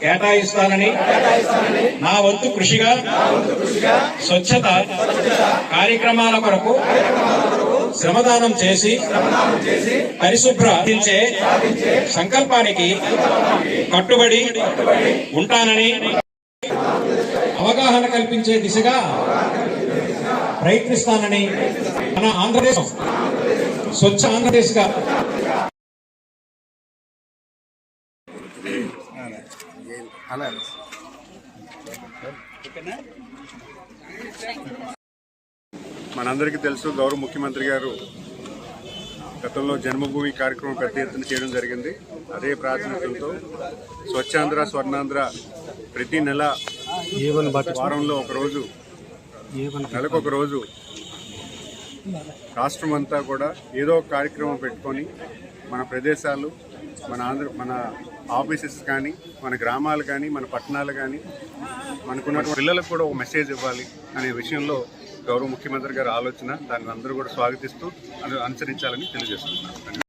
కేటాయిస్తానని నా వంతు కృషిగా స్వచ్ఛత కార్యక్రమాల కొరకు శ్రమదానం చేసి పరిశుభ్రతించే సంకల్పానికి కట్టుబడి ఉంటానని అవగాహన కల్పించే దిశగా ప్రయత్నిస్తానని మన ఆంధ్రదేశం స్వచ్ఛ ఆంధ్రప్రదేశ్గా మనందరికీ తెలుసు గౌరవ ముఖ్యమంత్రి గారు గతంలో జన్మభూమి కార్యక్రమం పెద్ద ఎత్తున చేయడం జరిగింది. అదే ప్రాతినిధ్యంతో స్వచ్ఛాంధ్ర స్వర్ణాంధ్ర ప్రతి నెల వారంలో ఒక రోజు నెలకు ఒక రోజు రాష్ట్రం అంతా కూడా ఏదో ఒక కార్యక్రమం పెట్టుకొని మన ప్రదేశాలు మన ఆంధ్ర మన ఆఫీసెస్ కానీ మన గ్రామాలు కానీ మన పట్టణాలు కానీ మనకున్నటువంటి పిల్లలకు కూడా ఒక మెసేజ్ ఇవ్వాలి అనే విషయంలో గౌరవ ముఖ్యమంత్రి గారి ఆలోచన దాన్ని అందరూ కూడా స్వాగతిస్తూ అనుసరించాలని తెలియజేస్తున్నాను.